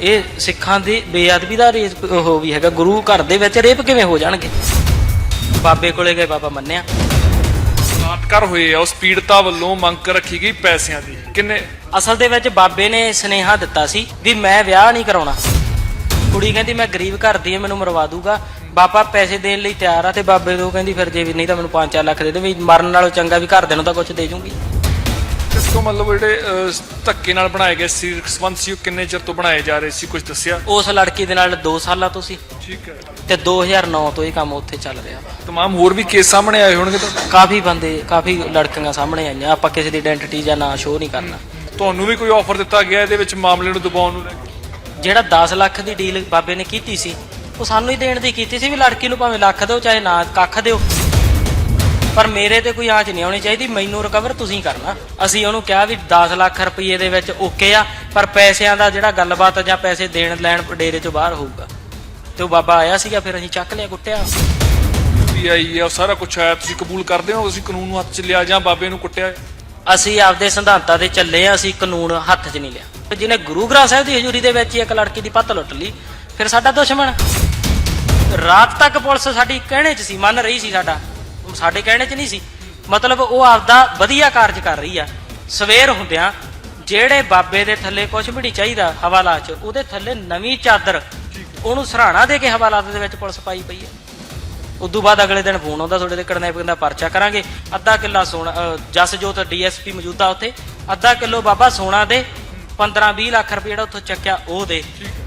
ਇਹ ਸਿੱਖਾਂ ਦੀ ਬੇਅਦਬੀ ਦਾ ਰੇਪ ਉਹ ਵੀ ਹੈਗਾ ਗੁਰੂ ਘਰ ਦੇ ਵਿੱਚ ਰੇਪ ਕਿਵੇਂ ਹੋ ਜਾਣਗੇ? ਬਾਬੇ ਕੋਲੇ ਗਏ ਬਾਬਾ ਮੰਨਿਆ। ਬਲਾਤਕਾਰ ਹੋਏ ਆ ਉਸ ਪੀੜਤਾ ਵੱਲੋਂ ਮੰਗ ਰੱਖੀ ਗਈ ਪੈਸਿਆਂ ਦੀ। ਕਿੰਨੇ? ਅਸਲ ਦੇ ਵਿੱਚ ਬਾਬੇ ਨੇ ਸਨੇਹਾ ਦਿੱਤਾ ਸੀ ਵੀ ਮੈਂ ਵਿਆਹ ਨਹੀਂ ਕਰਾਉਣਾ। ਕੁੜੀ ਕਹਿੰਦੀ ਮੈਂ ਗਰੀਬ ਘਰ ਦੀ ਹਾਂ ਮੈਨੂੰ ਮਰਵਾ ਦੂਗਾ। ਬਾਬਾ ਪੈਸੇ ਦੇਣ ਲਈ ਤਿਆਰ ਆ ਤੇ ਬਾਬੇ ਤੋਂ ਕਹਿੰਦੀ ਫਿਰ ਜੇ ਵੀ ਨਹੀਂ ਤਾਂ ਮੈਨੂੰ 5-4 ਲੱਖ ਦੇ ਦੇ ਵੀ ਮਰਨ ਨਾਲੋਂ ਚੰਗਾ ਵੀ ਘਰਦਿਆਂ ਨੂੰ ਤਾਂ ਕੁਝ ਦੇ ਜੂੰਗੀ। ਇਸ ਤੋਂ ਮਤਲਬ ਜਿਹੜੇ ਧੱਕੇ ਨਾਲ ਬਣਾਏ ਗਏ ਸੀ ਸੰਬੰਧ ਸੀ ਉਹ ਕਿੰਨੇ ਚਿਰ ਤੋਂ ਬਣਾਏ ਜਾ ਰਹੇ ਸੀ ਕੁਝ ਦੱਸਿਆ? ਉਸ ਲੜਕੀ ਦੇ ਨਾਲ 2 ਸਾਲਾਂ ਤੋਂ ਸੀ। ਠੀਕ ਹੈ। ਤੇ 2009 ਤੋਂ ਇਹ ਕੰਮ ਉੱਥੇ ਚੱਲ ਰਿਹਾ। ਤਮਾਮ ਹੋਰ ਵੀ ਕੇਸ ਸਾਹਮਣੇ ਆਏ ਹੋਣਗੇ ਤਾਂ? ਕਾਫੀ ਬੰਦੇ ਕਾਫੀ ਲੜਕੀਆਂ ਸਾਹਮਣੇ ਆਈਆਂ। ਆਪਾਂ ਕਿਸੇ ਦੀ ਆਇਡੈਂਟੀਟੀ ਜਾਂ ਨਾਂ ਸ਼ੋਅ ਨਹੀਂ ਕਰਨਾ। ਤੁਹਾਨੂੰ ਵੀ ਕੋਈ ਆਫਰ ਦਿੱਤਾ ਗਿਆ ਇਹਦੇ ਵਿੱਚ ਮਾਮਲੇ ਨੂੰ ਦਬਾਉਣ ਨੂੰ ਲੈ ਕੇ? ਜਿਹੜਾ 10 ਲੱਖ ਦੀ ਡੀਲ ਬਾਬੇ ਨੇ ਕੀਤੀ ਸੀ ਉਹ ਸਾਨੂੰ ਹੀ ਦੇਣ ਦੀ ਕੀਤੀ ਸੀ ਵੀ ਲੜਕੀ ਨੂੰ ਭਾਵੇਂ ਲੱਖ ਦਿਓ ਚਾਹੇ ਨਾ ਕੱਖ ਦਿਓ। ਪਰ ਮੇਰੇ ਤੇ ਕੋਈ ਆਂਚ ਨਹੀਂ ਆਉਣੀ ਚਾਹੀਦੀ ਮੈਨੂੰ ਰਿਕਵਰ ਤੁਸੀਂ ਕਰਨਾ। ਅਸੀਂ ਉਹਨੂੰ ਕਿਹਾ ਵੀ 10 ਲੱਖ ਰੁਪਏ ਦੇ ਵਿੱਚ ਓਕੇ ਆ ਪਰ ਪੈਸਿਆਂ ਦਾ ਜਿਹੜਾ ਗੱਲਬਾਤ ਜਾਂ ਪੈਸੇ ਦੇਣ ਲੈਣ ਡੇਰੇ ਚੋਂ ਬਾਹਰ ਹੋਊਗਾ। ਤੇ ਉਹ ਬਾਬਾ ਆਇਆ ਸੀਗਾ ਫਿਰ ਅਸੀਂ ਚੱਕ ਲਿਆ ਕੁੱਟਿਆ। ਆਈ ਉਹ ਸਾਰਾ ਕੁਝ ਆਇਆ ਤੁਸੀਂ ਕਬੂਲ ਕਰਦੇ ਹੋ? ਤੁਸੀਂ ਕਾਨੂੰਨ ਨੂੰ ਹੱਥ 'ਚ ਲਿਆ ਜਾਂ ਬਾਬੇ ਨੂੰ ਕੁੱਟਿਆ? ਅਸੀਂ ਆਪਦੇ ਸਿਧਾਂਤਾਂ ਤੇ ਚੱਲੇ ਆ ਅਸੀਂ ਕਾਨੂੰਨ ਹੱਥ 'ਚ ਨਹੀਂ ਲਿਆ। ਜਿਹਨੇ ਗੁਰੂ ਗ੍ਰੰਥ ਸਾਹਿਬ ਦੀ ਹਜ਼ੂਰੀ ਦੇ ਵਿੱਚ ਹੀ ਇੱਕ ਲੜਕੀ ਦੀ ਪੱਤ ਲੁੱਟ ਲਈ ਫਿਰ ਸਾਡਾ ਦੁਸ਼ਮਣ। ਰਾਤ ਤੱਕ ਪੁਲਿਸ ਸਾਡੀ ਕਹਿਣੇ 'ਚ ਸੀ ਮੰਨ ਰਹੀ ਸੀ ਸਾਡਾ। ਸਾਡੇ ਕਹਿਣੇ 'ਚ ਨਹੀਂ ਸੀ। ਮਤਲਬ ਉਹ ਆਪਦਾ ਵਧੀਆ ਕਾਰਜ ਕਰ ਰਹੀ ਆ। ਸਵੇਰ ਹੁੰਦਿਆਂ ਜਿਹੜੇ ਬਾਬੇ ਦੇ ਥੱਲੇ ਕੁਝ ਵੀ ਨਹੀਂ ਚਾਹੀਦਾ ਹਵਾਲਾ 'ਚ ਉਹਦੇ ਥੱਲੇ ਨਵੀਂ ਚਾਦਰ ਉਹਨੂੰ ਸਰਾਣਾ ਦੇ ਕੇ ਹਵਾਲਾਤ ਦੇ ਵਿੱਚ ਪੁਲਿਸ ਪਾਈ ਪਈ ਹੈ ਉਦੋਂ ਬਾਅਦ ਅਗਲੇ ਦਿਨ ਫੋਨ ਆਉਂਦਾ ਤੁਹਾਡੇ ਤੇ ਕਿਡਨੈਪਿੰਗ ਦਾ ਪਰਚਾ ਕਰਾਂਗੇ। ਅੱਧਾ ਕਿੱਲਾ ਸੋਨਾ ਅਹ, ਜਸਜੋਤ ਡੀਐਸਪੀ ਮੌਜੂਦਾ ਉੱਥੇ। ਅੱਧਾ ਕਿਲੋ ਬਾਬਾ ਸੋਨਾ ਦੇ 15-20 ਲੱਖ ਰੁਪਏ ਜਿਹੜਾ ਉੱਥੋਂ ਚੱਕਿਆ ਉਹ ਦੇ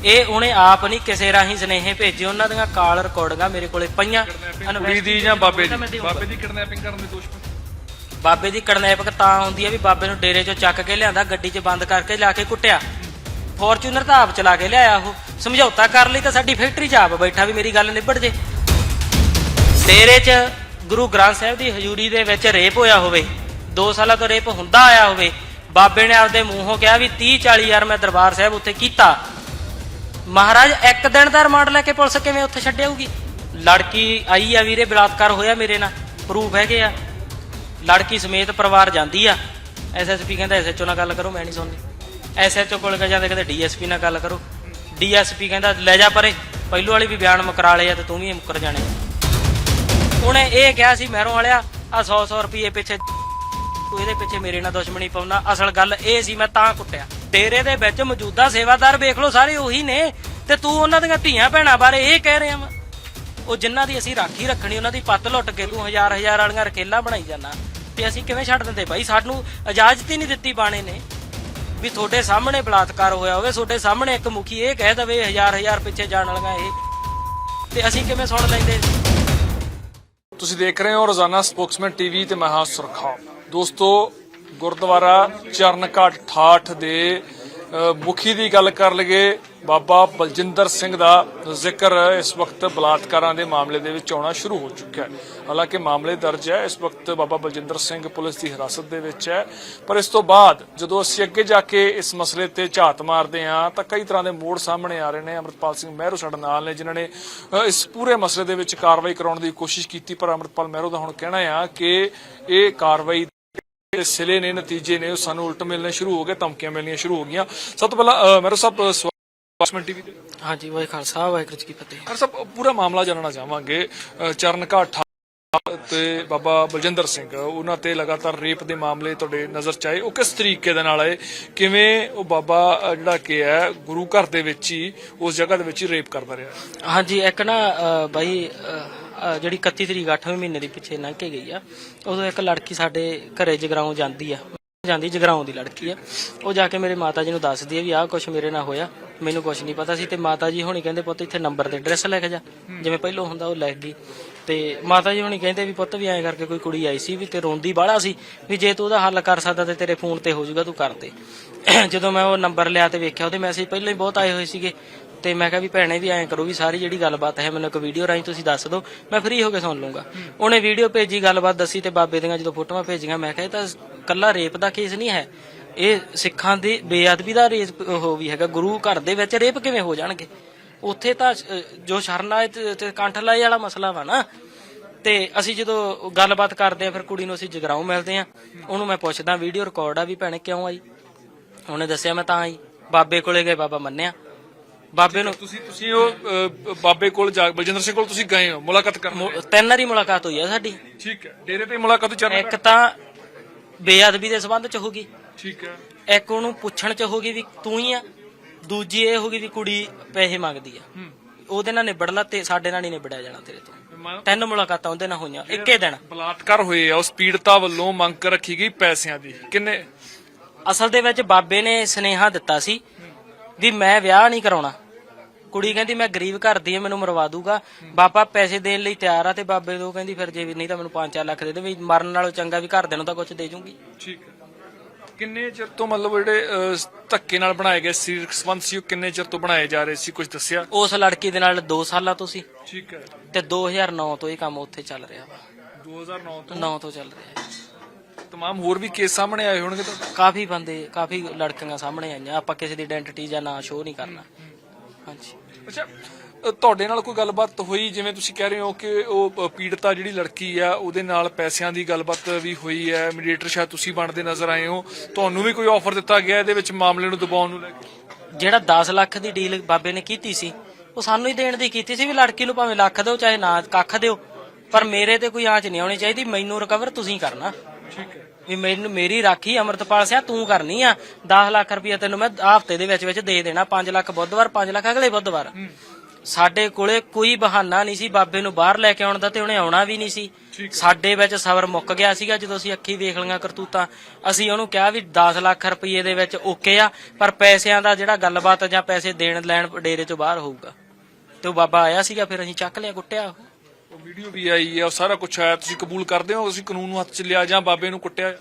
ਇਹ ਉਹਨੇ ਆਪ ਨਹੀਂ ਕਿਸੇ ਰਾਹੀਂ ਸਨੇਹੇ ਭੇਜੇ ਉਹਨਾਂ ਦੀਆਂ ਕਾਲ ਰਿਕਾਰਡਿੰਗਾਂ ਮੇਰੇ ਕੋਲੇ ਪਈਆਂ। ਕੁੜੀ ਦੀ ਜਾਂ ਬਾਬੇ ਦੀ। ਬਾਬੇ ਦੀ ਕਿਡਨੈਪਿੰਗ ਕਰਨ ਦੇ ਦੋਸ਼ ਬਾਬੇ ਦੀ ਕਿਡਨੈਪਿੰਗ ਤਾਂ ਹੁੰਦੀ ਹੈ ਵੀ ਬਾਬੇ ਨੂੰ ਡੇਰੇ 'ਚੋਂ ਚੱਕ ਕੇ ਲਿਆਂਦਾ ਗੱਡੀ 'ਚ ਬੰਦ ਕਰਕੇ ਲਿਆ ਕੇ ਕੁੱਟਿਆ। ਫੋਰਚੂਨਰ ਤਾਂ ਆਪ ਚਲਾ ਕੇ ਲਿਆਇਆ ਉਹ। ਸਮਝੌਤਾ ਕਰ ਲਈ ਤਾਂ ਸਾਡੀ ਫੈਕਟਰੀ 'ਚ ਆਪ ਬੈਠਾ ਵੀ ਮੇਰੀ ਗੱਲ ਨਿਬੜ ਜੇ। ਡੇਰੇ 'ਚ ਗੁਰੂ ਗ੍ਰੰਥ ਸਾਹਿਬ ਦੀ ਹਜ਼ੂਰੀ ਦੇ ਵਿੱਚ ਰੇਪ ਹੋਇਆ ਹੋਵੇ 2 ਸਾਲਾਂ ਤੋਂ ਰੇਪ ਹੁੰਦਾ ਆਇਆ ਹੋਵੇ ਬਾਬੇ ਨੇ ਆਪਦੇ ਮੂੰਹੋਂ ਕਿਹਾ ਵੀ 30 40 ਯਾਰ ਮੈਂ ਦਰਬਾਰ ਸਾਹਿਬ ਉੱਥੇ ਕੀਤਾ। ਮਹਾਰਾਜ, ਇੱਕ ਦਿਨ ਦਾ ਰਿਮਾਂਡ ਲੈ ਕੇ ਪੁਲਿਸ ਕਿਵੇਂ ਉੱਥੇ ਛੱਡਿਆਊਗੀ ਲੜਕੀ ਆਈ ਆ ਵੀਰੇ, ਬਲਾਤਕਾਰ ਹੋਇਆ ਮੇਰੇ ਨਾਲ ਪ੍ਰੂਫ ਹੈਗੇ ਆ। ਲੜਕੀ ਸਮੇਤ ਪਰਿਵਾਰ ਜਾਂਦੀ ਆ। ਐਸਐਸਪੀ ਕਹਿੰਦਾ ਐਸਐਚਓ ਨਾਲ ਗੱਲ ਕਰੋ, ਮੈਂ ਨਹੀਂ ਸੁਣਨੀ ਐਸਐਚਓ ਕੋਲ ਕਹ ਜਾਂਦੇ ਕਹਿੰਦੇ ਡੀਐਸਪੀ ਨਾਲ ਗੱਲ ਕਰੋ। ਡੀਐਸਪੀ ਕਹਿੰਦਾ, ਲੈ ਜਾ ਪਰੇ, ਪਹਿਲੂ ਵਾਲੀ ਵੀ ਬਿਆਨ ਮੁਕਰਾ ਲਏ ਆ ਤੇ ਤੂੰ ਵੀ ਮੁਕਰ ਜਾਣੇ। ਉਹਨੇ ਇਹ ਕਿਹਾ ਸੀ, ਮਹਿਰੋਂ ਵਾਲਿਆ ਆ 100 100 ਰੁਪਏ ਪਿੱਛੇ ਤੂੰ ਇਹਦੇ ਪਿੱਛੇ ਮੇਰੇ ਨਾਲ ਦੁਸ਼ਮਣੀ ਪਾਉਣਾ। ਅਸਲ ਗੱਲ ਇਹ ਸੀ, ਮੈਂ ਤਾਂ ਕੁੱਟਿਆ। ਡੇਰੇ ਦੇ ਵਿੱਚ ਮੌਜੂਦਾ ਸੇਵਾਦਾਰ ਵੇਖ ਲਓ, ਸਾਰੇ ਉਹੀ ਨੇ। ਤੇ ਤੂੰ ਉਹਨਾਂ ਦੀਆਂ ਧੀਆਂ ਭੈਣਾਂ ਬਾਰੇ ਇਹ ਕਹਿ ਰਿਹਾ ਵਾ। ਉਹ ਜਿਨ੍ਹਾਂ ਦੀ ਅਸੀਂ ਰਾਖੀ ਰੱਖਣੀ, ਉਹਨਾਂ ਦੀ ਪੱਤ ਲੁੱਟ ਕੇ ਤੂੰ ਹਜ਼ਾਰ ਹਜ਼ਾਰ ਵਾਲੀਆਂ ਰਕੇਲਾ ਬਣਾਈ ਜਾਂਦਾ ਤੇ ਅਸੀਂ ਕਿਵੇਂ ਛੱਡ ਦਿੰਦੇ ਬਾਈ? ਸਾਨੂੰ ਇਜਾਜ਼ਤ ਹੀ ਨਹੀਂ ਦਿੱਤੀ ਬਾਣੇ ਨੇ। ਵੀ ਤੁਹਾਡੇ ਸਾਹਮਣੇ ਬਲਾਤਕਾਰ ਹੋਇਆ ਹੋਵੇ, ਤੁਹਾਡੇ ਸਾਹਮਣੇ ਇੱਕ ਮੁਖੀ ਇਹ ਕਹਿ ਦਵੇ, ਹਜ਼ਾਰ ਹਜ਼ਾਰ ਪਿੱਛੇ ਜਾਣ ਵਾਲੀਆਂ ਇਹ। ਤੇ ਅਸੀਂ ਕਿਵੇਂ ਸੁਣ ਲੈਂਦੇ? ਤੁਸੀਂ ਦੇਖ ਰਹੇ ਹੋ ਰੋਜ਼ਾਨਾ ਸਪੋਕਸਮੈਨ ਟੀਵੀ ਤੇ ਮੈਂ ਹਾਂ ਸੁਰਖਾ। ਦੋਸਤੋ, ਗੁਰਦੁਆਰਾ ਚਰਨਘਾਟ ਠਾਠ ਦੇ ਮੁਖੀ ਦੀ ਗੱਲ ਕਰ ਲਈਏ ਬਾਬਾ ਬਲਜਿੰਦਰ ਸਿੰਘ ਦਾ ਜ਼ਿਕਰ ਇਸ ਵਕਤ ਬਲਾਤਕਾਰਾਂ ਦੇ ਮਾਮਲੇ ਦੇ ਵਿੱਚ ਆਉਣਾ ਸ਼ੁਰੂ ਹੋ ਚੁੱਕਿਆ ਹੈ। ਹਾਲਾਂਕਿ ਮਾਮਲੇ ਦਰਜ ਹੈ ਇਸ ਵਕਤ ਬਾਬਾ ਬਲਜਿੰਦਰ ਸਿੰਘ ਪੁਲਿਸ ਦੀ ਹਿਰਾਸਤ ਦੇ ਵਿੱਚ ਹੈ। ਪਰ ਇਸ ਤੋਂ ਬਾਅਦ ਜਦੋਂ ਅਸੀਂ ਅੱਗੇ ਜਾ ਕੇ ਇਸ ਮਸਲੇ ਤੇ ਝਾਤ ਮਾਰਦੇ ਹਾਂ ਤਾਂ ਕਈ ਤਰ੍ਹਾਂ ਦੇ ਮੋੜ ਸਾਹਮਣੇ ਆ ਰਹੇ ਨੇ। ਅਮਰਪਾਲ ਸਿੰਘ ਮਹਿਰੂ ਸਾਡੇ ਨਾਲ ਨੇ ਜਿਨ੍ਹਾਂ ਨੇ ਇਸ ਪੂਰੇ ਮਸਲੇ ਦੇ ਵਿੱਚ ਕਾਰਵਾਈ ਕਰਾਉਣ ਦੀ ਕੋਸ਼ਿਸ਼ ਕੀਤੀ। ਪਰ ਅਮਰਪਾਲ ਮਹਿਰੂ ਦਾ ਹੁਣ ਕਹਿਣਾ ਆ ਕਿ ਇਹ ਕਾਰਵਾਈ ਸਿਲੇ ਨੇ ਨਤੀਜੇ ਨੇ ਉਹ ਸਾਨੂੰ ਉਲਟ ਮਿਲਣੇ ਸ਼ੁਰੂ ਹੋ ਗਏ ਧਮਕੀਆਂ ਮਿਲਣੀਆਂ ਸ਼ੁਰੂ ਹੋ ਗਈਆਂ। ਸਭ ਤੋਂ ਪਹਿਲਾਂ ਅ, ਮਹਿਰੋ ਸਾਹਿਬ ਸਵਾਸਮੈਂਟ ਟੀਵੀ ਤੇ? ਹਾਂਜੀ ਵਾਹਿ ਖਾਲਸਾ ਵਾਹਿਗੁਰੂ ਜੀ ਕੀ ਫਤਿਹ। ਹਰ ਸਭ ਪੂਰਾ ਮਾਮਲਾ ਜਾਣਨਾ ਚਾਹਾਂਗੇ। ਅ, ਚਰਨਘਾਟ ਠਾ- ਤੇ ਬਾਬਾ ਬਲਜਿੰਦਰ ਸਿੰਘ ਉਹਨਾਂ ਤੇ ਲਗਾਤਾਰ ਰੇਪ ਦੇ ਮਾਮਲੇ ਤੁਹਾਡੇ ਨਜ਼ਰ ਚ ਆਏ। ਉਹ ਕਿਸ ਤਰੀਕੇ ਦੇ ਨਾਲ ਆਏ? ਕਿਵੇਂ ਉਹ ਬਾਬਾ ਜਿਹੜਾ ਕਿ ਹੈ ਗੁਰੂ ਘਰ ਦੇ ਵਿੱਚ ਹੀ ਉਸ ਜਗ੍ਹਾ ਦੇ ਵਿੱਚ ਹੀ ਰੇਪ ਕਰਦਾ ਰਿਹਾ? ਹਾਂਜੀ ਇੱਕ ਨਾ ਬਾਈ ਜਿਹੜੀ 31 ਤਰੀਕ 8ਵੇਂ ਮਹੀਨੇ ਦੀ ਪਿੱਛੇ ਲੰਘ ਕੇ ਗਈ ਆ ਉਦੋਂ ਇੱਕ ਲੜਕੀ ਸਾਡੇ ਘਰੇ ਜਗਰਾਉਂ ਜਾਂਦੀ ਆ। ਜਾਂਦੀ ਜਗਰਾਉਂ ਦੀ ਲੜਕੀ ਆ। ਉਹ ਜਾ ਕੇ ਮੇਰੇ ਮਾਤਾ ਜੀ ਨੂੰ ਦੱਸਦੀ ਆ ਵੀ ਆਹ ਕੁਝ ਮੇਰੇ ਨਾਲ ਹੋਇਆ। ਮੈਨੂੰ ਕੁਝ ਨਹੀਂ ਪਤਾ ਸੀ ਤੇ ਮਾਤਾ ਜੀ ਹੁਣੀ ਕਹਿੰਦੇ ਪੁੱਤ ਇੱਥੇ ਨੰਬਰ ਤੇ ਐਡਰੈਸ ਲਿਖ ਜਾ। ਜਿਵੇਂ ਪਹਿਲਾਂ ਹੁੰਦਾ ਉਹ ਲਿਖ ਗਈ। ਤੇ ਮਾਤਾ ਜੀ ਹੁਣੀ ਕਹਿੰਦੇ ਵੀ ਪੁੱਤ ਵੀ ਐਂ ਕਰਕੇ ਕੋਈ ਕੁੜੀ ਆਈ ਸੀ ਵੀ ਤੇ ਰੋਂਦੀ ਬਾਹਲਾ ਸੀ ਵੀ ਜੇ ਤੂੰ ਉਹਦਾ ਹੱਲ ਕਰ ਸਕਦਾ ਤੇ ਤੇਰੇ ਫੋਨ ਤੇ ਹੋ ਜਾਊਗਾ ਤੂੰ ਕਰ ਦੇ ਜਦੋਂ ਮੈਂ ਉਹ ਨੰਬਰ ਲਿਆ ਤੇ ਵੇਖਿਆ ਉਹਦੇ ਮੈਸੇਜ ਪਹਿਲਾਂ ਹੀ ਬਹੁਤ ਆਏ ਹੋਏ ਸੀਗੇ। ਤੇ ਮੈਂ ਕਿਹਾ ਵੀ ਭੈਣੇ ਵੀ ਐਂ ਕਰੋ ਵੀ ਸਾਰੀ ਜਿਹੜੀ ਗੱਲਬਾਤ ਹੈ ਮੈਨੂੰ ਇੱਕ ਵੀਡੀਓ ਰਾਹੀਂ ਤੁਸੀਂ ਦੱਸ ਦਿਓ ਮੈਂ ਫ੍ਰੀ ਹੋ ਕੇ ਸੁਣ ਲੂੰਗਾ ਉਹਨੇ ਵੀਡੀਓ ਭੇਜੀ ਗੱਲਬਾਤ ਦੱਸੀ ਤੇ ਬਾਬੇ ਦੀਆਂ ਜਦੋਂ ਫੋਟੋਆਂ ਭੇਜੀਆਂ ਮੈਂ ਕਿਹਾ ਇਹ ਤਾਂ ਕੱਲਾ ਰੇਪ ਦਾ ਕੇਸ ਨਹੀਂ ਹੈ। ਇਹ ਸਿੱਖਾਂ ਦੀ ਬੇਅਦਬੀ ਦਾ ਰੇਪ ਉਹ ਵੀ ਹੈਗਾ ਗੁਰੂ ਘਰ ਦੇ ਵਿੱਚ ਰੇਪ ਕਿਵੇਂ ਹੋ ਜਾਣਗੇ? ਉੱਥੇ ਤਾਂ ਜੋ ਸ਼ਰਨਾ ਤੇ ਤੇ ਕੰਠ ਲਾਏ ਵਾਲਾ ਮਸਲਾ ਵਾ ਨਾ। ਤੇ ਅਸੀਂ ਜਦੋਂ ਗੱਲਬਾਤ ਕਰਦੇ ਆ ਫਿਰ ਕੁੜੀ ਨੂੰ ਅਸੀਂ ਜਗਰਾਉਂ ਮਿਲਦੇ ਆ। ਉਹਨੂੰ ਮੈਂ ਪੁੱਛਦਾ ਵੀਡੀਓ ਰਿਕਾਰਡ ਆ ਵੀ ਭੈਣੇ ਕਿਉਂ ਆਈ? ਉਹਨੇ ਦੱਸਿਆ ਮੈਂ ਤਾਂ ਆਈ। ਬਾਬੇ ਕੋਲੇ ਗਏ ਬਾਬਾ ਮੰਨਿਆ। ਬਾਬੇ ਨੂੰ ਤੁਸੀਂ ਤੁਸੀਂ ਉਹ ਬਾਬੇ ਕੋਲ ਜਾ ਬਲਜਿੰਦਰ ਸਿੰਘ ਕੋਲ ਤੁਸੀਂ ਗਏ ਹੋ? ਮੁਲਾਕਾਤ ਕਰਨ ਤਿੰਨ ਵਾਰੀ ਮੁਲਾਕਾਤ ਹੋਈ ਆ ਸਾਡੀ। ਠੀਕ ਹੈ। ਡੇਰੇ ਤੇ ਮੁਲਾਕਾਤ ਚੱਲ ਇੱਕ ਤਾਂ ਬੇਅਦਬੀ ਦੇ ਸੰਬੰਧ ਚ ਹੋਗੀ ਠੀਕ ਹੈ। ਇੱਕ ਉਹਨੂੰ ਪੁੱਛਣ ਚ ਹੋਗੀ ਵੀ ਤੂੰ ਹੀ ਆ ਦੂਜੀ ਇਹ ਹੋਗੀ ਵੀ ਕੁੜੀ ਪੈਸੇ ਮੰਗਦੀ ਆ। ਹੂੰ। ਉਹਦੇ ਨਾਲ ਨਿਬੜ ਲਾ ਤੇ ਸਾਡੇ ਨਾਲ ਨਹੀਂ ਨਿਬੜਿਆ ਜਾਣਾ ਤੇਰੇ ਤੋਂ। ਮੈਂ- ਤਿੰਨ ਮੁਲਾਕਾਤਾਂ ਉਹਦੇ ਨਾਲ ਹੋਈਆਂ ਇੱਕੇ ਦਿਨ। ਬਲਾਤਕਾਰ ਹੋਏ ਆ ਉਸ ਪੀੜਤਾ ਵੱਲੋਂ ਮੰਗ ਕਰ ਰੱਖੀ ਗਈ ਪੈਸਿਆਂ ਦੀ। ਕਿੰਨੇ? ਅਸਲ ਦੇ ਵਿੱਚ ਬਾਬੇ ਨੇ ਸਨੇਹਾ ਦਿੱਤਾ ਸੀ ਵੀ ਮੈਂ ਵਿਆਹ ਨਹੀਂ ਕਰਾਉਣਾ। ਕੁੜੀ ਕਹਿੰਦੀ ਮੈਂ ਗਰੀਬ ਘਰ ਦੀ ਆ ਮੈਨੂੰ ਮਰਵਾ ਦੂਗਾ। ਬਾਬਾ ਪੈਸੇ ਦੇਣ ਲਈ ਤਿਆਰ ਆ ਤੇ ਬਾਬੇ ਤੋਂ ਕਹਿੰਦੀ ਫਿਰ ਜੇ ਵੀ ਨਹੀਂ ਤਾਂ ਮੈਨੂੰ 5-4 ਲੱਖ ਦੇ ਦੇ ਵੀ ਮਰਨ ਨਾਲੋਂ ਚੰਗਾ ਵੀ ਘਰਦਿਆਂ ਨੂੰ ਤਾਂ ਕੁਝ ਦੇ ਜੂੰਗੀ। ਠੀਕ ਹੈ। ਕਿੰਨੇ ਚਿਰ ਤੋਂ ਮਤਲਬ ਜਿਹੜੇ ਧੱਕੇ ਨਾਲ ਬਣਾਏ ਗਏ ਸਰੀਰਕ ਸੰਬੰਧ ਸੀ ਉਹ ਕਿੰਨੇ ਚਿਰ ਤੋਂ ਬਣਾਏ ਜਾ ਰਹੇ ਸੀ ਕੁਝ ਦੱਸਿਆ? ਉਸ ਲੜਕੀ ਦੇ ਨਾਲ 2 ਸਾਲਾਂ ਤੋਂ ਸੀ। ਠੀਕ ਹੈ। ਤੇ 2009 ਤੋਂ ਇਹ ਕੰਮ ਉੱਥੇ ਚੱਲ ਰਿਹਾ ਵਾ। 2009 ਤੋਂ? 9 ਤੋਂ ਚੱਲ ਰਿਹਾ। ਹੈ। ਤਮਾਮ ਹੋਰ ਵੀ ਕੇਸ ਸਾਹਮਣੇ ਆਏ ਹੋਣਗੇ ਤਾਂ? ਕਾਫੀ ਬੰਦੇ ਕਾਫੀ ਲੜਕੀਆਂ ਸਾਹਮਣੇ ਆਈਆਂ। ਆਪਾਂ ਕਿਸੇ ਦੀ ਆਇਡੈਂਟੀਟੀ ਜਾਂ ਨਾਂ ਸ਼ੋਅ ਨਹੀਂ ਕਰਨਾ। ਹਾਂਜੀ। ਅੱਛਾ ਤੁਹਾਡੇ ਨਾਲ ਕੋਈ ਗੱਲਬਾਤ ਹੋਈ? ਜਿਵੇਂ ਤੁਸੀਂ ਕਹਿ ਰਹੇ ਹੋ ਕਿ ਉਹ ਪੀੜਤਾ ਜਿਹੜੀ ਲੜਕੀ ਆ ਉਹਦੇ ਨਾਲ ਪੈਸਿਆਂ ਦੀ ਗੱਲਬਾਤ ਵੀ ਹੋਈ ਹੈ। ਮੀਡੀਏਟਰ ਸ਼ਾਇਦ ਤੁਸੀਂ ਬਣਦੇ ਨਜ਼ਰ ਆਏ ਹੋ। ਤੁਹਾਨੂੰ ਵੀ ਕੋਈ ਆਫਰ ਦਿੱਤਾ ਗਿਆ ਇਹਦੇ ਵਿੱਚ ਮਾਮਲੇ ਨੂੰ ਦਬਾਉਣ ਨੂੰ ਲੈ ਕੇ? ਜਿਹੜਾ 10 ਲੱਖ ਦੀ ਡੀਲ ਬਾਬੇ ਨੇ ਕੀਤੀ ਸੀ ਉਹ ਸਾਨੂੰ ਹੀ ਦੇਣ ਦੀ ਕੀਤੀ ਸੀ ਵੀ ਲੜਕੀ ਨੂੰ ਭਾਵੇਂ ਲੱਖ ਦਿਓ ਚਾਹੇ ਨਾ ਕੱਖ ਦਿਓ। ਪਰ ਮੇਰੇ ਤੇ ਕੋਈ ਆਂਚ ਨਹੀਂ ਆਉਣੀ ਚਾਹੀਦੀ। ਮੈਨੂੰ ਰਿਕਵਰ ਤੁਸੀਂ ਕਰਨਾ। ਠੀਕ ਹੈ। ਵੀ ਮੈਨੂੰ ਮੇਰੀ ਰਾਖੀ ਅਮਰਤਪਾਲ ਸਿਆ ਤੂੰ ਕਰਨੀ ਆ। 10 ਲੱਖ ਰੁਪਏ ਤੈਨੂੰ ਮੈਂ ਹਫ਼ਤੇ ਦੇ ਵਿੱਚ ਵਿੱਚ ਦੇ ਦੇਣਾ। 5 ਲੱਖ ਬੁੱਧਵਾਰ 5 ਲੱਖ ਅਗਲੇ ਬੁੱਧਵਾਰ। ਸਾਡੇ ਕੋਲੇ ਕੋਈ ਬਹਾਨਾ ਨਹੀਂ ਸੀ ਬਾਬੇ ਨੂੰ ਬਾਹਰ ਲੈ ਕੇ ਆਉਣ ਦਾ ਤੇ ਉਹਨੇ ਆਉਣਾ ਵੀ ਨਹੀਂ ਸੀ। ਸਾਡੇ ਵਿੱਚ ਸਬਰ ਮੁੱਕ ਗਿਆ ਸੀਗਾ ਜਦੋਂ ਅਸੀਂ ਅੱਖੀ ਵੇਖ ਲਈਆਂ ਕਰਤੂਤਾਂ। ਅਸੀਂ ਉਹਨੂੰ ਕਿਹਾ ਵੀ 10 ਲੱਖ ਰੁਪਏ ਦੇ ਵਿੱਚ ਓਕੇ ਆ ਪਰ ਪੈਸਿਆਂ ਦਾ ਜਿਹੜਾ ਗੱਲਬਾਤ ਜਾਂ ਪੈਸੇ ਦੇਣ ਲੈਣ ਡੇਰੇ ਚੋਂ ਬਾਹਰ ਹੋਊਗਾ। ਤੇ ਉਹ ਬਾਬਾ ਆਇਆ ਸੀਗਾ ਫਿਰ ਅਸੀਂ ਚੱਕ ਲਿਆ ਕੁੱਟਿਆ ਉਹ। ਉਹ ਵੀਡੀਓ ਵੀ ਆਈ ਹੈ ਉਹ ਸਾਰਾ ਕੁਝ ਆਇਆ ਤੁਸੀਂ ਕਬੂਲ ਕਰਦੇ ਹੋ ਤੁਸੀਂ ਕਾਨੂੰਨ ਨੂੰ ਹੱਥ 'ਚ ਲਿਆ ਜਾਂ ਬਾਬੇ ਨੂੰ ਕੁੱਟਿਆ?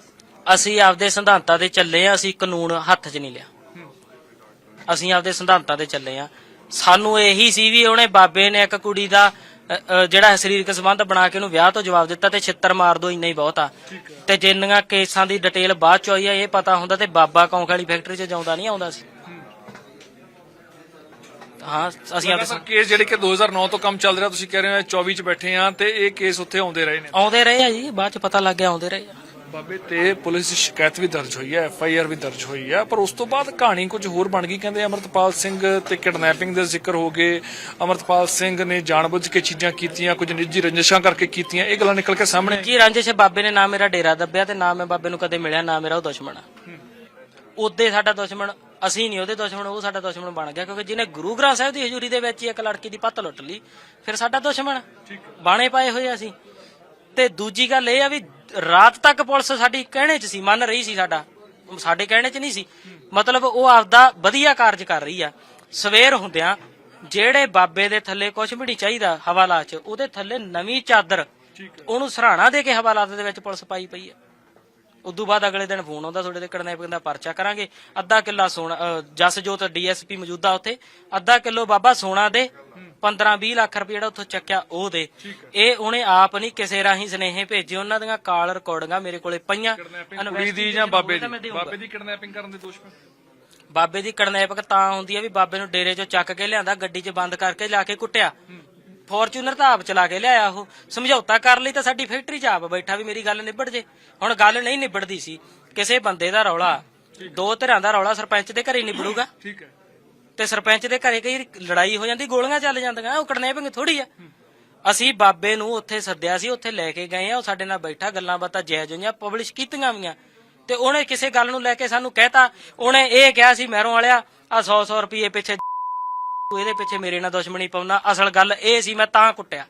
ਅਸੀਂ ਆਪਦੇ ਸਿਧਾਂਤਾਂ ਤੇ ਚੱਲੇ ਆ ਅਸੀਂ ਕਾਨੂੰਨ ਹੱਥ 'ਚ ਨਹੀਂ ਲਿਆ। ਅਸੀਂ ਆਪਦੇ ਸਿਧਾਂਤਾਂ ਤੇ ਚੱਲੇ ਆ। ਸਾਨੂੰ ਇਹੀ ਸੀ ਵੀ ਉਹਨੇ ਬਾਬੇ ਨੇ ਇੱਕ ਕੁੜੀ ਦਾ ਜਿਹੜਾ ਸਰੀਰਕ ਸੰਬੰਧ ਬਣਾ ਕੇ ਉਹਨੂੰ ਵਿਆਹ ਤੋਂ ਜਵਾਬ ਦਿੱਤਾ ਤੇ ਛਿੱਤਰ ਮਾਰ ਦੋ ਇੰਨਾ ਹੀ ਬਹੁਤ ਆ। ਤੇ ਜਿੰਨੀਆਂ ਕੇਸਾਂ ਦੀ ਡਿਟੇਲ ਬਾਅਦ ਚ ਆਈ ਆ ਇਹ ਪਤਾ ਹੁੰਦਾ ਤੇ ਬਾਬਾ ਕੌਂਖ ਵਾਲੀ ਫੈਕਟਰੀ 'ਚ ਜਾਉਂਦਾ ਨਹੀਂ ਆਉਂਦਾ ਸੀ। ਹਾਂ। ਅਸੀਂ ਲਗਾਤਾਰ ਕੇਸ ਜਿਹੜੇ ਕਿ 2009 ਤੋਂ ਕੰਮ ਚੱਲ ਰਿਹਾ ਤੁਸੀਂ ਕਹਿ ਰਹੇ ਹੋ 24 ਚ ਬੈਠੇ ਆ ਤੇ ਇਹ ਕੇਸ ਉੱਥੇ ਆਉਂਦੇ ਰਹੇ ਨੇ। ਆਉਂਦੇ ਰਹੇ ਆ ਜੀ ਬਾਅਦ ਚ ਪਤਾ ਲੱਗ ਗਿਆ ਆਉਂਦੇ ਰਹੇ ਆ। ਬਾਬੇ ਤੇ ਪੁਲਿਸ ਦੀ ਸ਼ਿਕਾਇਤ ਵੀ ਦਰਜ ਹੋਈ ਹੈ ਐਫ ਆਈ ਆਰ ਵੀ ਦਰਜ ਹੋਈ ਹੈ। ਪਰ ਉਸ ਤੋਂ ਬਾਅਦ ਕਹਾਣੀ ਕੁਝ ਹੋਰ ਬਣ ਗਈ। ਕਹਿੰਦੇ ਅਮਰਤਪਾਲ ਸਿੰਘ ਤੇ ਕਿਡਨੈਪਿੰਗ ਦੇ ਜ਼ਿਕਰ ਹੋ ਗਏ। ਅਮਰਤਪਾਲ ਸਿੰਘ ਨੇ ਜਾਣਬੁੱਝ ਕੇ ਚੀਜ਼ਾਂ ਕੀਤੀਆਂ ਕੁਝ ਨਿੱਜੀ ਰੰਜਿਸ਼ਾਂ ਕਰਕੇ ਕੀਤੀਆਂ। ਇਹ ਗੱਲਾਂ ਨਿਕਲ ਕੇ ਸਾਹਮਣੇ ਜੀ ਰਾਂਝੇ ਬਾਬੇ ਨੇ? ਨਾ ਮੇਰਾ ਡੇਰਾ ਦੱਬਿਆ ਤੇ ਨਾ ਮੈਂ ਬਾਬੇ ਨੂੰ ਕਦੇ ਮਿਲਿਆ ਨਾ ਮੇਰਾ ਉਹ ਦੁਸ਼ਮਣ ਉਹਦੇ ਸਾਡਾ ਦੁਸ਼ਮਣ ਅਸੀਂ ਨਹੀਂ ਉਹਦੇ ਦੁਸ਼ਮਣ ਉਹ ਸਾਡਾ ਦੁਸ਼ਮਣ ਬਣ ਗਿਆ। ਕਿਉਂਕਿ ਜਿਹਨੇ ਗੁਰੂ ਗ੍ਰੰਥ ਸਾਹਿਬ ਦੀ ਹਜ਼ੂਰੀ ਦੇ ਵਿੱਚ ਇੱਕ ਲੜਕੀ ਦੀ ਪੱਤ ਲੁੱਟ ਲਈ ਫਿਰ ਸਾਡਾ ਦੁਸ਼ਮਣ। ਬਾਣੇ ਪਾਏ ਹੋਏ ਅਸੀਂ। ਤੇ ਦੂਜੀ ਗੱਲ ਇਹ ਆ ਵੀ ਰਾਤ ਤੱਕ ਪੁਲਿਸ ਸਾਡੀ ਕਹਿਣੇ 'ਚ ਸੀ ਮੰਨ ਰਹੀ ਸੀ ਸਾਡਾ। ਸਾਡੇ ਕਹਿਣੇ 'ਚ ਨਹੀਂ ਸੀ। ਮਤਲਬ ਉਹ ਆਪਦਾ ਵਧੀਆ ਕਾਰਜ ਕਰ ਰਹੀ ਆ। ਸਵੇਰ ਹੁੰਦਿਆਂ ਜਿਹੜੇ ਬਾਬੇ ਦੇ ਥੱਲੇ ਕੁਝ ਵੀ ਨਹੀਂ ਚਾਹੀਦਾ ਹਵਾਲਾ 'ਚ ਉਹਦੇ ਥੱਲੇ ਨਵੀਂ ਚਾਦਰ ਉਹਨੂੰ ਸਰਾਣਾ ਦੇ ਕੇ ਹਵਾਲਾਤ ਦੇ ਵਿੱਚ ਪੁਲਿਸ ਪਾਈ ਪਈ ਆ। ਉਦੋਂ ਬਾਅਦ ਅਗਲੇ ਦਿਨ ਫੋਨ ਆਉਂਦਾ ਤੁਹਾਡੇ ਤੇ ਕਿਡਨੈਪਿੰਗ ਦਾ ਪਰਚਾ ਕਰਾਂਗੇ। ਅੱਧਾ ਕਿੱਲਾ ਸੋਨਾ ਜਸਜੋਤ ਡੀਐਸਪੀ ਮੌਜੂਦਾ ਉੱਥੇ। ਅੱਧਾ ਕਿਲੋ ਬਾਬਾ ਸੋਨਾ ਦੇ 15 20 ਲੱਖ ਰੁਪਏ ਜਿਹੜਾ ਉੱਥੋਂ ਚੱਕਿਆ ਉਹ ਦੇ ਇਹ ਉਹਨੇ ਆਪ ਨਹੀਂ ਕਿਸੇ ਰਾਹੀਂ ਸਨੇਹੇ ਭੇਜੇ ਉਹਨਾਂ ਦੀਆਂ ਕਾਲ ਰਿਕਾਰਡਿੰਗਾਂ ਮੇਰੇ ਕੋਲੇ ਪਈਆਂ। ਕੁੜੀ ਦੀ ਜਾਂ ਬਾਬੇ ਦੀ। ਬਾਬੇ ਦੀ ਕਿਡਨੈਪਿੰਗ ਕਰਨ ਦੇ ਦੋਸ਼ ਪੈ ਬਾਬੇ ਦੀ ਕਿਡਨੈਪਿੰਗ ਤਾਂ ਹੁੰਦੀ ਹੈ ਵੀ ਬਾਬੇ ਨੂੰ ਡੇਰੇ 'ਚੋਂ ਚੱਕ ਕੇ ਲਿਆਂਦਾ ਗੱਡੀ 'ਚ ਬੰਦ ਕਰਕੇ ਲਿਆ ਕੇ ਕੁੱਟਿਆ। ਫੋਰਚੂਨਰ ਤਾਂ ਆਪ ਚਲਾ ਕੇ ਲਿਆਇਆ ਉਹ। ਸਮਝੌਤਾ ਕਰ ਲਈ ਤਾਂ ਸਾਡੀ ਫੈਕਟਰੀ 'ਚ ਆਪ ਬੈਠਾ ਵੀ ਮੇਰੀ ਗੱਲ ਨਿਬੜ ਜੇ। ਹੁਣ ਗੱਲ ਨਹੀਂ ਨਿਬੜਦੀ ਸੀ। ਕਿਸੇ ਬੰਦੇ ਦਾ ਰੌਲਾ ਦੋ ਧਿਰਾਂ ਦਾ ਰੌਲਾ ਸਰਪੰਚ ਦੇ ਘਰੇ ਨਿਬੜੂਗਾ। ਠੀਕ ਹੈ। ਤੇ ਸਰਪੰਚ ਦੇ ਘਰੇ ਕਈ ਲੜਾਈ ਹੋ ਜਾਂਦੀ ਗੋਲੀਆਂ ਚੱਲ ਜਾਂਦੀਆਂ ਉਹ ਕਿਡਨੈਪਿੰਗ ਥੋੜੀ ਆ। ਅਸੀਂ ਬਾਬੇ ਨੂੰ ਉੱਥੇ ਸੱਦਿਆ ਸੀ ਉੱਥੇ ਲੈ ਕੇ ਗਏ ਆ ਉਹ ਸਾਡੇ ਨਾਲ ਬੈਠਾ ਗੱਲਾਂ ਬਾਤਾਂ ਜਾਇਜ਼ ਹੋਈਆਂ ਪਬਲਿਸ਼ ਕੀਤੀਆਂ ਵੀਆਂ। ਤੇ ਉਹਨੇ ਕਿਸੇ ਗੱਲ ਨੂੰ ਲੈ ਕੇ ਸਾਨੂੰ ਕਹਿਤਾ ਉਹਨੇ ਇਹ ਕਿਹਾ ਸੀ ਮਹਿਰੋਂ ਵਾਲਿਆ ਆ 100 100 ਰੁਪਏ ਪਿੱਛੇ ਤੂੰ ਇਹਦੇ ਪਿੱਛੇ ਮੇਰੇ ਨਾਲ ਦੁਸ਼ਮਣੀ ਪਾਉਣਾ ਅਸਲ ਗੱਲ ਇਹ ਸੀ ਮੈਂ ਤਾਂ ਕੁੱਟਿਆ।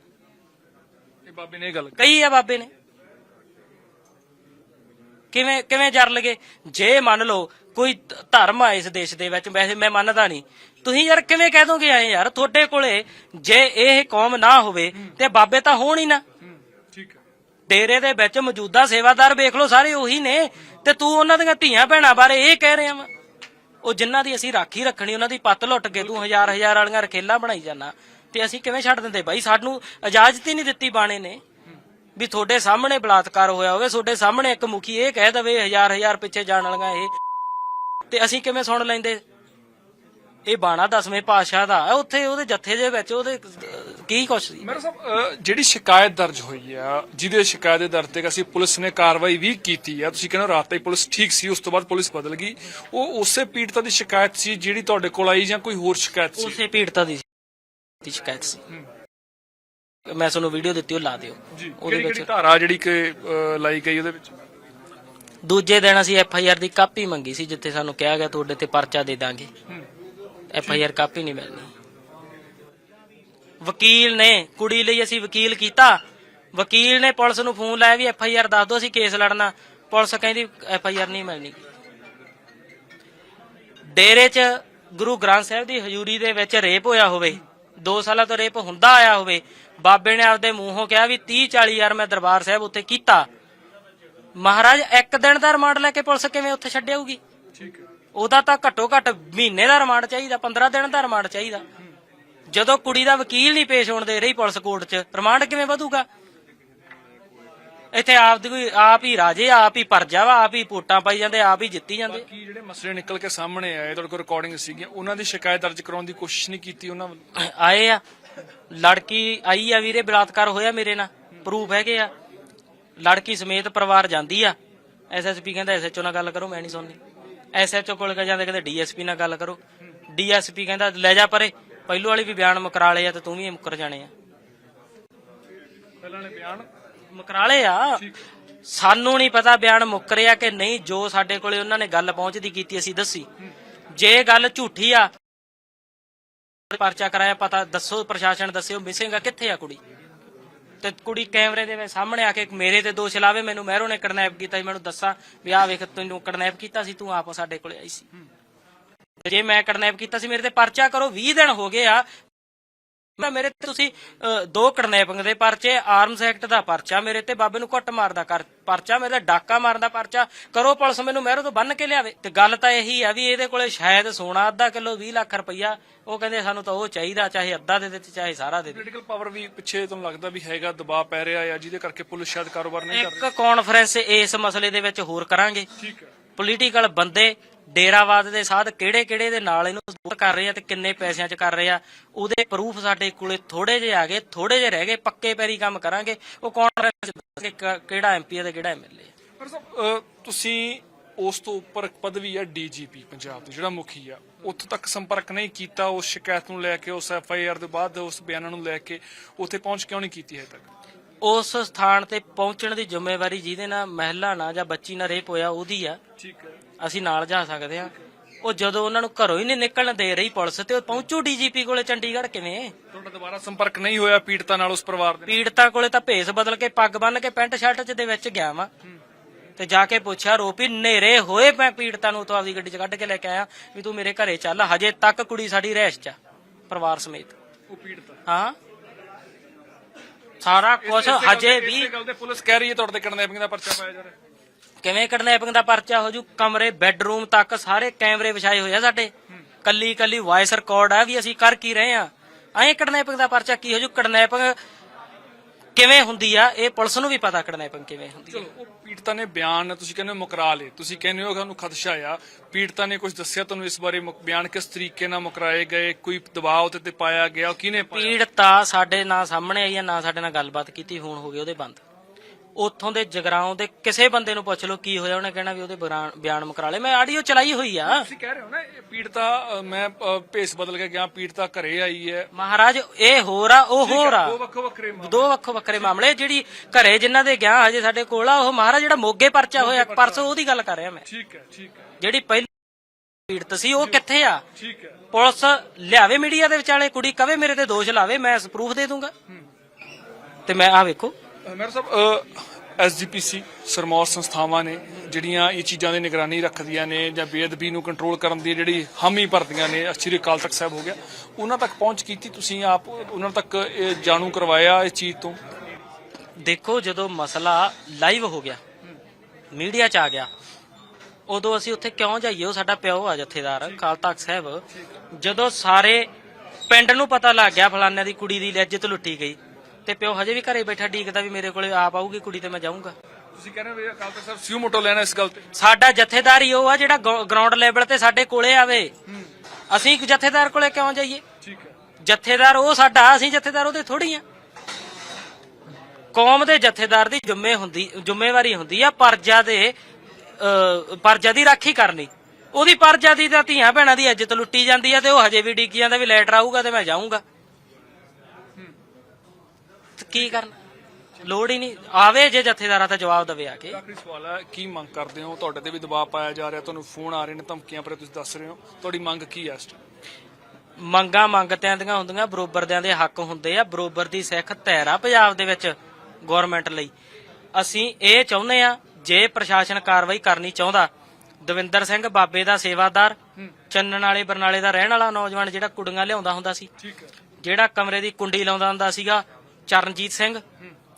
ਇਹ ਬਾਬੇ ਨੇ ਇਹ ਗੱਲ ਕਹੀ ਆ ਬਾਬੇ ਨੇ। ਕਿਵੇਂ ਕਿਵੇਂ ਜਰ ਲਗੇ? ਜੇ ਮੰਨ ਲਓ ਕੋਈ ਧਰਮ ਆ ਇਸ ਦੇਸ਼ ਦੇ ਵਿੱਚ ਵੈਸੇ ਮੈਂ ਮੰਨਦਾ ਨਹੀਂ। ਤੁਸੀਂ ਯਾਰ ਕਿਵੇਂ ਕਹਿ ਦੋਗੇ ਐ ਯਾਰ? ਤੁਹਾਡੇ ਕੋਲੇ ਜੇ ਇਹ ਕੌਮ ਨਾ ਹੋਵੇ ਤੇ ਬਾਬੇ ਤਾਂ ਹੋਣ ਹੀ ਨਾ। ਠੀਕ ਹੈ। ਡੇਰੇ ਦੇ ਵਿੱਚ ਮੌਜੂਦਾ ਸੇਵਾਦਾਰ ਵੇਖ ਲਓ ਸਾਰੇ ਉਹੀ ਨੇ। ਤੇ ਤੂੰ ਉਹਨਾਂ ਦੀਆਂ ਧੀਆਂ ਭੈਣਾਂ ਬਾਰੇ ਇਹ ਕਹਿ ਰਿਹਾ ਵਾ। ਉਹ ਜਿਨ੍ਹਾਂ ਦੀ ਅਸੀਂ ਰਾਖੀ ਰੱਖਣੀ ਉਹਨਾਂ ਦੀ ਪੱਤ ਲੁੱਟ ਕੇ ਤੂੰ ਹਜ਼ਾਰ ਹਜ਼ਾਰ ਵਾਲੀਆਂ ਰਖੇਲਾ ਬਣਾਈ ਜਾਣਾ ਤੇ ਅਸੀਂ ਕਿਵੇਂ ਛੱਡ ਦਿੰਦੇ ਬਾਈ? ਸਾਨੂੰ ਇਜਾਜ਼ਤ ਹੀ ਨਹੀਂ ਦਿੱਤੀ ਬਾਣੇ ਨੇ। ਵੀ ਤੁਹਾਡੇ ਸਾਹਮਣੇ ਬਲਾਤਕਾਰ ਹੋਇਆ ਹੋਵੇ ਤੁਹਾਡੇ ਸਾਹਮਣੇ ਇੱਕ ਮੁਖੀ ਇਹ ਕਹਿ ਦਵੇ ਹਜ਼ਾਰ ਹਜ਼ਾਰ ਪਿੱਛੇ ਜਾਣ ਵਾਲੀਆਂ ਇਹ। ਤੇ ਅਸੀਂ ਕਿਵੇਂ ਸੁਣ ਲੈਂਦੇ? ਇਹ ਬਾਣਾ ਦਸਵੇਂ ਪਾਤਸ਼ਾਹ ਦਾ ਹੈ, ਉੱਥੇ ਉਹਦੇ ਜੱਥੇ ਦੇ ਵਿੱਚ ਉਹਦੇ ਕੀ ਕੁਛ ਸੀ? ਮੇਰੇ ਸਾਹਿਬ ਜਿਹੜੀ ਸ਼ਿਕਾਇਤ ਦਰਜ ਹੋਈ ਆ ਜਿਹਦੇ ਸ਼ਿਕਾਇਤ ਦੇ ਦਰ ਤੇ ਅਸੀਂ ਪੁਲਿਸ ਨੇ ਕਾਰਵਾਈ ਵੀ ਕੀਤੀ ਆ ਤੁਸੀਂ ਕਹਿੰਦੇ ਰਾਤ ਤਾਈਂ ਪੁਲਿਸ ਠੀਕ ਸੀ ਉਸ ਤੋਂ ਬਾਅਦ ਪੁਲਿਸ ਬਦਲ ਗਈ। ਉਹ ਉਸੇ ਪੀੜਤਾ ਦੀ ਸ਼ਿਕਾਇਤ ਸੀ ਜਿਹੜੀ ਤੁਹਾਡੇ ਕੋਲ ਆਈ ਜਾਂ ਕੋਈ ਹੋਰ ਸ਼ਿਕਾਇਤ ਸੀ? ਉਸੇ ਪੀੜਤਾ ਦੀ ਸ਼ਿਕਾਇਤ ਸੀ। ਮੈਂ ਤੁਹਾਨੂੰ ਵੀਡੀਓ ਦਿੱਤੀ ਉਹ ਲਾ ਦਿਓ। ਜੀ ਉਹਦੇ ਵਿੱਚ ਧਾਰਾ ਜਿਹੜੀ ਕਿ ਅਹ, ਲਾਈ ਗਈ ਉਹਦੇ ਵਿੱਚ? ਦੂਜੇ ਦਿਨ ਅਸੀਂ ਐਫ ਆਈ ਆਰ ਦੀ ਕਾਪੀ ਮੰਗੀ ਸੀ ਜਿੱਥੇ ਸਾਨੂੰ ਕਿਹਾ ਗਿਆ ਤੁਹਾਡੇ ਤੇ ਪਰਚਾ ਦੇ ਦਾਂਗੇ। ਐਫ ਆਈ ਆਰ ਕਾਪੀ ਨਹੀਂ ਮਿਲਣੀ। ਵਕੀਲ ਨੇ ਕੁੜੀ ਲਈ ਅਸੀਂ ਵਕੀਲ ਕੀਤਾ। ਵਕੀਲ ਨੇ ਪੁਲਿਸ ਨੂੰ ਫੋਨ ਲਾਇਆ ਵੀ ਐਫ ਆਈ ਆਰ ਦੱਸ ਦਿਓ ਅਸੀਂ ਕੇਸ ਲੜਨਾ। ਪੁਲਿਸ ਕਹਿੰਦੀ ਐਫ ਆਈ ਆਰ ਨਹੀਂ ਮਿਲਣੀ। ਡੇਰੇ 'ਚ ਗੁਰੂ ਗ੍ਰੰਥ ਸਾਹਿਬ ਦੀ ਹਜ਼ੂਰੀ ਦੇ ਵਿੱਚ ਰੇਪ ਹੋਇਆ ਹੋਵੇ 2 ਸਾਲਾਂ ਤੋਂ ਰੇਪ ਹੁੰਦਾ ਆਇਆ ਹੋਵੇ। ਬਾਬੇ ਨੇ ਆਪਦੇ ਮੂੰਹੋਂ ਕਿਹਾ ਵੀ 30 40 ਯਾਰ ਮੈਂ ਦਰਬਾਰ ਸਾਹਿਬ ਉੱਤੇ ਕੀਤਾ। ਮਹਾਰਾਜ ਇੱਕ ਦਿਨ ਦਾ ਰਿਮਾਂਡ ਲੈ ਕੇ ਪੁਲਿਸ ਕਿਵੇਂ ਉੱਥੇ ਛੱਡਿਆਊਗੀ ਠੀਕ ਹੈ। ਉਹਦਾ ਤਾਂ ਘੱਟੋ ਘੱਟ ਮਹੀਨੇ ਦਾ ਰਿਮਾਂਡ ਚਾਹੀਦਾ 15 ਦਿਨ ਦਾ ਰਿਮਾਂਡ ਚਾਹੀਦਾ। ਜਦੋਂ ਕੁੜੀ ਦਾ ਵਕੀਲ ਨਹੀਂ ਪੇਸ਼ ਹੋਣ ਦੇ ਰਹੀ ਪੁਲਿਸ ਕੋਰਟ 'ਚ ਰਿਮਾਂਡ ਕਿਵੇਂ ਵਧੂਗਾ? ਇੱਥੇ ਆਪ ਦੀ ਕੋਈ ਆਪ ਹੀ ਰਾਜੇ ਆਪ ਹੀ ਪਰਜਾ ਵਾ ਆਪ ਹੀ ਪੋਟਾਂ ਪਾਈ ਜਾਂਦੇ ਆਪ ਹੀ ਜਿੱਤੀ ਜਾਂਦੇ। ਕੀ ਜਿਹੜੇ ਮਸਲੇ ਨਿਕਲ ਕੇ ਸਾਹਮਣੇ ਆਏ ਤੁਹਾਡੇ ਕੋਲ ਰਿਕਾਰਡਿੰਗ ਸੀਗੀਆਂ ਉਹਨਾਂ ਦੀ ਸ਼ਿਕਾਇਤ ਦਰਜ ਕਰਾਉਣ ਦੀ ਕੋਸ਼ਿਸ਼ ਨਹੀਂ ਕੀਤੀ ਉਹਨਾਂ ਵੱਲੋਂ? ਆਏ ਆ। ਲੜਕੀ ਆਈ ਆ ਵੀਰੇ ਬਲਾਤਕਾਰ ਹੋਇਆ ਮੇਰੇ ਨਾਲ ਪ੍ਰੂਫ ਹੈਗੇ ਆ। ਲੜਕੀ ਸਮੇਤ ਪਰਿਵਾਰ ਜਾਂਦੀ ਆ। ਐਸਐਸਪੀ ਕਹਿੰਦਾ ਐਸਐਚਓ ਨਾਲ ਗੱਲ ਕਰੋ ਮੈਂ ਨਹੀਂ ਸੁਣਨੀ। ਐਸਐਚਓ ਕੋਲ ਕਹ ਜਾਂਦੇ ਕਹਿੰਦੇ ਡੀਐਸਪੀ ਨਾਲ ਗੱਲ ਕਰੋ। ਡੀਐਸਪੀ ਕਹਿੰਦਾ ਲੈ ਜਾ ਪਰੇ ਪਹਿਲੂ ਵਾਲੀ ਵੀ ਬਿਆਨ ਮੁਕਰਾ ਲਏ ਆ ਤੇ ਤੂੰ ਵੀ ਮੁਕਰ ਜਾਣੇ ਆ। ਪਹਿਲਾਂ ਨੇ ਬਿਆਨ ਮੁਕਰਾ ਲਏ ਆ ਸਾਨੂੰ ਨਹੀਂ ਪਤਾ ਬਿਆਨ ਮੁੱਕਰਿਆ ਕਿ ਨਹੀਂ ਜੋ ਸਾਡੇ ਕੋਲੇ ਉਹਨਾਂ ਨੇ ਗੱਲ ਪਹੁੰਚਦੀ ਕੀਤੀ ਅਸੀਂ ਦੱਸੀ। ਜੇ ਗੱਲ ਝੂਠੀ ਆ ਪਰਚਾ ਕਰਾਇਆ ਪਤਾ ਦੱਸੋ ਪ੍ਰਸ਼ਾਸਨ ਦੱਸਿਓ ਮਿਸਿੰਗ ਆ ਕਿੱਥੇ ਆ ਕੁੜੀ? ਤੇ ਕੁੜੀ ਕੈਮਰੇ ਦੇ ਵਿੱਚ ਸਾਹਮਣੇ ਆ ਕੇ ਮੇਰੇ ਤੇ ਦੋਸ਼ ਲਾਵੇ ਮੈਨੂੰ ਮਹਿਰੋ ਨੇ ਕਿਡਨੈਪ ਕੀਤਾ ਸੀ ਮੈਨੂੰ ਦੱਸਾਂ ਵੀ ਆ ਵੇਖ ਤੈਨੂੰ ਕਿਡਨੈਪ ਕੀਤਾ ਸੀ ਤੂੰ ਆਪ ਸਾਡੇ ਕੋਲੇ ਆਈ ਸੀ। ਤੇ ਜੇ ਮੈਂ ਕਿਡਨੈਪ ਕੀਤਾ ਸੀ ਮੇਰੇ ਤੇ ਪਰਚਾ ਕਰੋ 20 ਦਿਨ ਹੋ ਗਏ ਆ ਮੈਂ ਮੇਰੇ ਤੇ ਤੁਸੀਂ ਦੋ ਕਿਡਨੈਪਿੰਗ ਦੇ ਪਰਚੇ ਆਰਮਸ ਐਕਟ ਦਾ ਪਰਚਾ ਮੇਰੇ ਤੇ ਬਾਬੇ ਨੂੰ ਕੁੱਟ ਮਾਰਦਾ ਕਰ ਪਰਚਾ ਮੇਰੇ ਡਾਕਾ ਮਾਰਨ ਦਾ ਪਰਚਾ। ਕਰੋ ਪੁਲਿਸ ਮੈਨੂੰ ਮਹਿਰੋਂ ਤੋਂ ਬੰਨ ਕੇ ਲਿਆਵੇ। ਤੇ ਗੱਲ ਤਾਂ ਇਹੀ ਆ ਵੀ ਇਹਦੇ ਕੋਲੇ ਸ਼ਾਇਦ ਸੋਨਾ ਅੱਧਾ ਕਿਲੋ 20 ਲੱਖ ਰੁਪਈਆ ਉਹ ਕਹਿੰਦੇ ਸਾਨੂੰ ਤਾਂ ਉਹ ਚਾਹੀਦਾ ਚਾਹੇ ਅੱਧਾ ਦੇ ਦੇ ਤੇ ਚਾਹੇ ਸਾਰਾ ਦੇ ਦੇ ਪੋਲੀਟੀਕਲ ਪਾਵਰ ਵੀ ਪਿੱਛੇ ਤੁਹਾਨੂੰ ਲੱਗਦਾ ਵੀ ਹੈਗਾ ਦਬਾਅ ਪੈ ਰਿਹਾ ਆ ਜਿਹਦੇ ਕਰਕੇ ਪੁਲਿਸ ਸ਼ਾਇਦ ਕਾਰੋਬਾਰ ਨਹੀਂ ਕਰ ਰਹੀ ਇੱਕ ਕਾਨਫਰੰਸ ਇਸ ਮਸਲੇ ਦੇ ਵਿੱਚ ਹੋਰ ਕਰਾਂਗੇ। ਠੀਕ ਹੈ। ਪੋਲੀਟੀਕਲ ਬੰਦੇ ਡੇਰਾਵਾਦ ਦੇ ਸਾਧ ਕਿਹੜੇ ਕਿਹੜੇ ਦੇ ਨਾਲ ਇਹਨੂੰ ਸਪੋਰਟ ਕਰ ਰਹੇ ਆ ਤੇ ਕਿੰਨੇ ਪੈਸਿਆਂ 'ਚ ਕਰ ਰਹੇ ਆ ਉਹਦੇ ਪ੍ਰੂਫ ਸਾਡੇ ਕੋਲੇ ਥੋੜੇ ਜਿਹੇ ਆ ਗਏ ਥੋੜੇ ਜਿਹੇ ਰਹਿ ਗਏ ਪੱਕੇ ਪੈਰੀ ਕੰਮ ਕਰਾਂਗੇ ਉਹ ਕਾਨਫਰੰਸ ਦੱਸਣਗੇ ਕ- ਕਿਹੜਾ ਐਮਪੀ ਤੇ ਕਿਹੜਾ ਐਮਐਲਏ ਪਰ ਸਾਹਿਬ ਤੁਸੀਂ ਉਸ ਤੋਂ ਉੱਪਰ ਇੱਕ ਪਦਵੀ ਆ ਡੀਜੀਪੀ ਪੰਜਾਬ ਦੇ ਜਿਹੜਾ ਮੁਖੀ ਆ। ਉੱਥੋਂ ਤੱਕ ਸੰਪਰਕ ਨਹੀਂ ਕੀਤਾ ਉਸ ਸ਼ਿਕਾਇਤ ਨੂੰ ਲੈ ਕੇ ਉਸ ਐਫ ਆਈ ਆਰ ਦੇ ਬਾਅਦ ਉਸ ਬਿਆਨਾਂ ਨੂੰ ਲੈ ਕੇ ਉੱਥੇ ਪਹੁੰਚ ਕਿਉਂ ਨਹੀਂ ਕੀਤੀ ਹੈ ਤੱਕ? ਉਸ ਸਥਾਨ ਤੇ ਪਹੁੰਚਣ ਦੀ ਜ਼ਿੰਮੇਵਾਰੀ ਜਿਹਦੇ ਨਾਲ ਮਹਿਲਾ ਨਾਲ ਜਾਂ ਬੱਚੀ ਨਾਲ ਰੇਪ ਹੋਇਆ ਉਹਦੀ ਆ। ਠੀਕ ਹੈ। ਅਸੀਂ ਨਾਲ ਜਾ ਸਕਦੇ ਆ ਉਹ ਜਦੋਂ ਉਹਨਾਂ ਨੂੰ ਘਰੋਂ ਹੀ ਨਹੀਂ ਨਿਕਲਣ ਦੇ ਰਹੀ ਪੁਲਿਸ ਤੇ ਉਹ ਪਹੁੰਚੂ ਡੀਜੀਪੀ ਕੋਲੇ ਚੰਡੀਗੜ੍ਹ ਕਿਵੇਂ? ਤੁਹਾਡਾ ਦੁਬਾਰਾ ਸੰਪਰਕ ਨਹੀਂ ਹੋਇਆ ਪੀੜਤਾ ਨਾਲ ਉਸ ਪਰਿਵਾਰ ਦੇ? ਪੀੜਤਾ ਕੋਲੇ ਤਾਂ ਭੇਸ ਬਦਲ ਕੇ ਪੱਗ ਬੰਨ ਕੇ ਪੈਂਟ ਸ਼ਰਟ ਚ ਦੇ ਵਿੱਚ ਗਿਆ ਵਾਂ। ਤੇ ਜਾ ਕੇ ਪੁੱਛਿਆ ਰੋਪੀ ਨੇਰੇ ਹੋਏ ਮੈਂ ਪੀੜਤਾ ਨੂੰ? ਤੋਂ ਆਪਦੀ ਗੱਡੀ ਚ ਕੱਢ ਕੇ ਲੈ ਕੇ ਆਇਆ ਵੀ ਤੂੰ ਮੇਰੇ ਘਰੇ ਚੱਲ ਹਜੇ ਤੱਕ ਕੁੜੀ ਸਾਡੀ ਰਹਿਸ਼ ਚ ਆ, ਪਰਿਵਾਰ ਸਮੇਤ। ਉਹ ਪੀੜਤਾ? ਹਾਂ। ਸਾਰਾ ਕੁਝ ਇਸੇ ਗੱਲ ਹਜੇ ਵੀ ਇਸੇ ਗੱਲ ਤੇ ਪੁਲਿਸ ਕਹਿ ਰਹੀ ਹੈ ਤੁਹਾਡੇ ਤੇ ਕਿਡਨੈਪਿੰਗ ਦਾ ਪਰਚਾ ਪਾਇਆ ਜਾ ਰਿਹਾ। ਕਿਵੇਂ ਕਿਡਨੈਪਿੰਗ ਦਾ ਪਰਚਾ ਹੋ ਜੂ? ਕਮਰੇ ਬੈੱਡਰੂਮ ਤੱਕ ਸਾਰੇ ਕੈਮਰੇ ਵਿਛਾਏ ਹੋਏ ਆ ਸਾਡੇ। ਕੱਲੀ ਕੱਲੀ ਵਾਇਸ ਰਿਕਾਰਡ ਆ ਵੀ ਅਸੀਂ ਕਰ ਕੀ ਰਹੇ ਆ? ਐਂ ਕਿਡਨੈਪਿੰਗ ਦਾ ਪਰਚਾ ਕੀ ਹੋ ਜੂ? ਕਿਡਨੈਪਿੰਗ ਕਿਵੇਂ ਹੁੰਦੀ ਆ? ਇਹ ਪੁਲਿਸ ਨੂੰ ਵੀ ਪਤਾ ਕਿਡਨੈਪਿੰਗ ਕਿਵੇਂ ਹੁੰਦੀ ਆ। ਚਲੋ ਉਹ ਪੀੜਤਾ ਨੇ ਬਿਆਨ ਤੁਸੀਂ ਕਹਿੰਦੇ ਹੋ ਮੁਕਰਾ ਲਏ। ਤੁਸੀਂ ਕਹਿੰਦੇ ਹੋ ਕਿ ਉਹਨੂੰ ਖਦਸ਼ਾ ਆ। ਪੀੜਤਾ ਨੇ ਕੁਝ ਦੱਸਿਆ ਤੁਹਾਨੂੰ ਇਸ ਬਾਰੇ ਮੁਕ- ਬਿਆਨ ਕਿਸ ਤਰੀਕੇ ਨਾਲ ਮੁਕਰਾਏ ਗਏ? ਕੋਈ ਦਬਾਅ ਉਹਦੇ ਤੇ ਪਾਇਆ ਗਿਆ? ਉਹ ਕਿਹਨੇ ਪਾਇਆ? ਪੀੜਤਾ ਸਾਡੇ ਨਾਲ ਸਾਹਮਣੇ ਆਈ ਆ ਨਾ ਸਾਡੇ ਨਾਲ ਗੱਲਬਾਤ ਕੀਤੀ ਹੁਣ ਹੋ ਗਏ ਉਹਦੇ ਬੰਦ। ਉੱਥੋਂ ਦੇ ਜਗਰਾਉਂ ਦੇ ਕਿਸੇ ਬੰਦੇ ਨੂੰ ਪੁੱਛ ਲਓ ਕੀ ਹੋਇਆ ਉਹਨੇ ਕਹਿਣਾ ਵੀ ਉਹਦੇ ਬਿਆਨ- ਬਿਆਨ ਮੁਕਰਾ ਲਏ। ਮੈਂ ਆਡੀਓ ਚਲਾਈ ਹੋਈ ਆ। ਤੁਸੀਂ ਕਹਿ ਰਹੇ ਹੋ ਨਾ ਇਹ ਪੀੜਤਾ ਅ, ਮੈਂ ਅ, ਭੇਸ ਬਦਲ ਕੇ ਗਿਆ ਪੀੜਤਾ ਘਰੇ ਆਈ ਹੈ। ਮਹਾਰਾਜ ਇਹ ਹੋਰ ਆ ਉਹ ਹੋਰ ਆ। ਦੋ ਵੱਖੋ ਵੱਖਰੇ ਮਾਮਲੇ। ਦੋ ਵੱਖੋ ਵੱਖਰੇ ਮਾਮਲੇ ਜਿਹੜੀ ਘਰੇ ਜਿਨ੍ਹਾਂ ਦੇ ਗਿਆ ਹਜੇ ਸਾਡੇ ਕੋਲ ਆ ਉਹ ਮਹਾਰਾਜ ਜਿਹੜਾ ਮੋਗੇ ਪਰਚਾ ਹੋਇਆ ਪਰਸੋਂ ਉਹਦੀ ਗੱਲ ਕਰ ਰਿਹਾ ਮੈਂ। ਠੀਕ ਹੈ ਠੀਕ ਹੈ। ਜਿਹੜੀ ਪਹਿਲੀ ਪੀੜਤ ਸੀ ਉਹ ਕਿੱਥੇ ਆ? ਠੀਕ ਹੈ। ਪੁਲਿਸ ਲਿਆਵੇ ਮੀਡੀਆ ਦੇ ਵਿਚਾਲੇ ਕੁੜੀ ਕਵੇ ਮੇਰੇ ਤੇ ਦੋਸ਼ ਲਾਵੇ ਮੈਂ ਪ੍ਰੂਫ ਦੇ ਦੂੰਗਾ। ਤੇ ਮੈਂ ਆ ਵੇਖੋ। ਮੇਰੇ ਸਾਹਿਬ ਐਸਜੀਪੀਸੀ ਸਰਮੌਰ ਸੰਸਥਾਵਾਂ ਨੇ ਜਿਹੜੀਆਂ ਇਹ ਚੀਜ਼ਾਂ ਦੀ ਨਿਗਰਾਨੀ ਰੱਖਦੀਆਂ ਨੇ ਜਾਂ ਬੇਅਦਬੀ ਨੂੰ ਕੰਟਰੋਲ ਕਰਨ ਦੀ ਜਿਹੜੀ ਹਾਮੀ ਭਰਦੀਆਂ ਨੇ ਸ਼੍ਰੀ ਅਕਾਲ ਤਖਤ ਸਾਹਿਬ ਹੋ ਗਿਆ ਉਹਨਾਂ ਤੱਕ ਪਹੁੰਚ ਕੀਤੀ ਤੁਸੀਂ ਆਪ? ਉਹਨਾਂ ਤੱਕ ਇਹ ਜਾਣੂ ਕਰਵਾਇਆ ਇਸ ਚੀਜ਼ ਤੋਂ? ਦੇਖੋ ਜਦੋਂ ਮਸਲਾ ਲਾਈਵ ਹੋ ਗਿਆ ਮੀਡੀਆ 'ਚ ਆ ਗਿਆ ਉਦੋਂ ਅਸੀਂ ਉੱਥੇ ਕਿਉਂ ਜਾਈਏ? ਉਹ ਸਾਡਾ ਪਿਓ ਆ ਜਥੇਦਾਰ ਅਕਾਲ ਤਖਤ ਸਾਹਿਬ। ਜਦੋਂ ਸਾਰੇ ਪਿੰਡ ਨੂੰ ਪਤਾ ਲੱਗ ਗਿਆ ਫਲਾਨਿਆਂ ਦੀ ਕੁੜੀ ਦੀ ਇੱਜ਼ਤ ਲੁੱਟੀ ਗਈ। ਤੇ ਪਿਓ ਹਜੇ ਵੀ ਘਰੇ ਬੈਠਾ ਢੀਕਦਾ ਵੀ ਮੇਰੇ ਕੋਲੇ ਆਪ ਆਊਗੀ ਕੁੜੀ ਤੇ ਮੈਂ ਜਾਊਂਗਾ। ਤੁਸੀਂ ਕਹਿੰਦੇ ਹੋ ਵੀ ਅਕਾਲ ਤਖਤ ਸਾਹਿਬ ਸਿਉ ਮੋਟੋ ਲੈਣਾ ਇਸ ਗੱਲ ਤੇ। ਸਾਡਾ ਜਥੇਦਾਰ ਹੀ ਉਹ ਆ ਜਿਹੜਾ ਗਰਾਊਂਡ ਲੈਵਲ ਤੇ ਸਾਡੇ ਕੋਲੇ ਆਵੇ। ਅਸੀਂ ਇੱਕ ਜਥੇਦਾਰ ਕੋਲੇ ਕਿਉਂ ਜਾਈਏ? ਠੀਕ ਹੈ। ਜਥੇਦਾਰ ਉਹ ਸਾਡਾ ਅਸੀਂ ਜਥੇਦਾਰ ਉਹਦੇ ਥੋੜੀ ਆ। ਕੌਮ ਦੇ ਜਥੇਦਾਰ ਦੀ ਜ਼ਿੰਮੇ ਹੁੰਦੀ ਜ਼ਿੰਮੇਵਾਰੀ ਹੁੰਦੀ ਆ ਪਰਜਾ ਦੇ ਪਰਜਾ ਦੀ ਰਾਖੀ ਕਰਨੀ। ਉਹਦੀ ਪਰਜਾ ਦੀ ਤਾਂ ਧੀਆਂ ਭੈਣਾਂ ਦੀ ਇੱਜ਼ਤ ਲੁੱਟੀ ਜਾਂਦੀ ਆ ਤੇ ਉਹ ਹਜੇ ਵੀ ਡੀਕੀ ਜਾਂਦਾ ਵੀ ਲੈਟਰ ਆਊਗਾ ਤੇ ਮੈਂ ਜਾਊਂਗਾ। ਕੀ ਕਰਨਾ? ਲੋੜ ਹੀ ਨਹੀਂ। ਆਵੇ ਜੇ ਜਥੇਦਾਰਾਂ ਤਾਂ ਜਵਾਬ ਦੇਵੇ ਆ ਕੇ। ਆਖਰੀ ਸਵਾਲ ਹੈ ਕੀ ਮੰਗ ਕਰਦੇ ਹੋ? ਤੁਹਾਡੇ ਤੇ ਵੀ ਦਬਾਅ ਪਾਇਆ ਜਾ ਰਿਹਾ ਤੁਹਾਨੂੰ ਫੋਨ ਆ ਰਹੇ ਨੇ ਧਮਕੀਆਂ ਪਰ ਤੁਸੀਂ ਦੱਸ ਰਹੇ ਹੋ। ਤੁਹਾਡੀ ਮੰਗ ਕੀ ਹੈ ਇਸ time? ਮੰਗਾਂ ਮੰਗਤਿਆਂ ਦੀਆਂ ਹੁੰਦੀਆਂ ਬਰੋਬਰਦਿਆਂ ਦੇ ਹੱਕ ਹੁੰਦੇ ਆ। ਬਰੋਬਰ ਦੀ ਸਿੱਖ ਧੈਰਾ ਪੰਜਾਬ ਦੇ ਵਿੱਚ ਗਵਰਨਮੈਂਟ ਲਈ। ਅਸੀਂ ਇਹ ਚਾਹੁੰਦੇ ਆ ਜੇ ਪ੍ਰਸ਼ਾਸਨ ਕਾਰਵਾਈ ਕਰਨੀ ਚਾਹੁੰਦਾ ਦਵਿੰਦਰ ਸਿੰਘ ਬਾਬੇ ਦਾ ਸੇਵਾਦਾਰ ਚੰਨਣ ਵਾਲੇ ਬਰਨਾਲੇ ਦਾ ਰਹਿਣ ਵਾਲਾ ਨੌਜਵਾਨ ਜਿਹੜਾ ਕੁੜੀਆਂ ਲਿਆਉਂਦਾ ਹੁੰਦਾ ਸੀ ਠੀਕ ਹੈ। ਜਿਹੜਾ ਕਮਰੇ ਦੀ ਕੁੰਡੀ ਲਾਉਂਦਾ ਹੁੰਦਾ ਸੀਗਾ ਚਰਨਜੀਤ ਸਿੰਘ,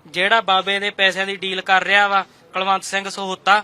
ਜਿਹੜਾ ਬਾਬੇ ਦੇ ਪੈਸਿਆਂ ਦੀ ਡੀਲ ਕਰ ਰਿਹਾ ਵਾ, ਕੁਲਵੰਤ ਸਿੰਘ ਸਹੋਤਾ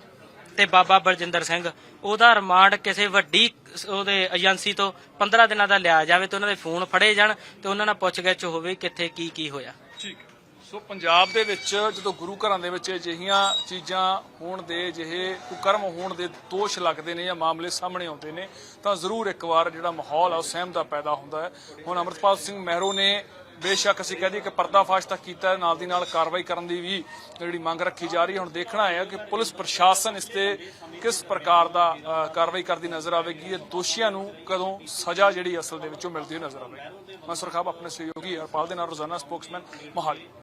ਤੇ ਬਾਬਾ ਬਲਜਿੰਦਰ ਸਿੰਘ। ਉਹਦਾ ਰਿਮਾਂਡ ਕਿਸੇ ਵੱਡੀ ਉਹਦੇ ਏਜੰਸੀ ਤੋਂ 15 ਦਿਨਾਂ ਦਾ ਲਿਆ ਜਾਵੇ ਤੇ ਉਹਨਾਂ ਦੇ ਫੋਨ ਫੜੇ ਜਾਣ ਤੇ ਉਹਨਾਂ ਨਾਲ ਪੁੱਛਗਿੱਛ ਹੋਵੇ ਕਿੱਥੇ ਕੀ ਕੀ ਹੋਇਆ। ਠੀਕ। ਸੋ ਪੰਜਾਬ ਦੇ ਵਿੱਚ ਜਦੋਂ ਗੁਰੂ ਘਰਾਂ ਦੇ ਵਿੱਚ ਅਜਿਹੀਆਂ ਚੀਜ਼ਾਂ ਹੋਣ ਦੇ ਜਿਹੇ ਕੁਕਰਮ ਹੋਣ ਦੇ ਦੋਸ਼ ਲੱਗਦੇ ਨੇ ਜਾਂ ਮਾਮਲੇ ਸਾਹਮਣੇ ਆਉਂਦੇ ਨੇ, ਤਾਂ ਜ਼ਰੂਰ ਇੱਕ ਵਾਰ ਜਿਹੜਾ ਮਾਹੌਲ ਆ ਉਹ ਸਹਿਮ ਦਾ ਪੈਦਾ ਹੁੰਦਾ ਹੈ। ਹੁਣ ਅਮਰਪਾਲ ਸਿੰਘ ਮਹਿਰੋ ਨੇ ਬੇਸ਼ੱਕ ਅਸੀਂ ਕਹਦੇ ਕਿ ਪਰਦਾਫਾਸ਼ ਤਾਂ ਕੀਤਾ ਹੈ, ਨਾਲ ਦੀ ਨਾਲ ਕਾਰਵਾਈ ਕਰਨ ਦੀ ਵੀ ਜਿਹੜੀ ਮੰਗ ਰੱਖੀ ਜਾ ਰਹੀ ਹੈ। ਹੁਣ ਦੇਖਣਾ ਹੈ ਕਿ ਪੁਲਿਸ ਪ੍ਰਸ਼ਾਸਨ ਇਸ ਤੇ ਕਿਸ ਪ੍ਰਕਾਰ ਦਾ ਕਾਰਵਾਈ ਕਰਦੀ ਨਜ਼ਰ ਆਵੇਗੀ ਇਹ ਦੋਸ਼ੀਆਂ ਨੂੰ ਕਦੋਂ ਸਜ਼ਾ ਜਿਹੜੀ ਅਸਲ ਦੇ ਵਿੱਚੋਂ ਮਿਲਦੀ ਹੋਈ ਨਜ਼ਰ ਆਵੇਗੀ। ਮੈਂ ਸੁਰਖਾਬ ਆਪਣੇ ਸਹਿਯੋਗੀ ਹਰਪਾਲ ਦੇ ਨਾਲ ਰੋਜ਼ਾਨਾ ਸਪੋਕਸਮੈਨ ਮੋਹਾਲੀ।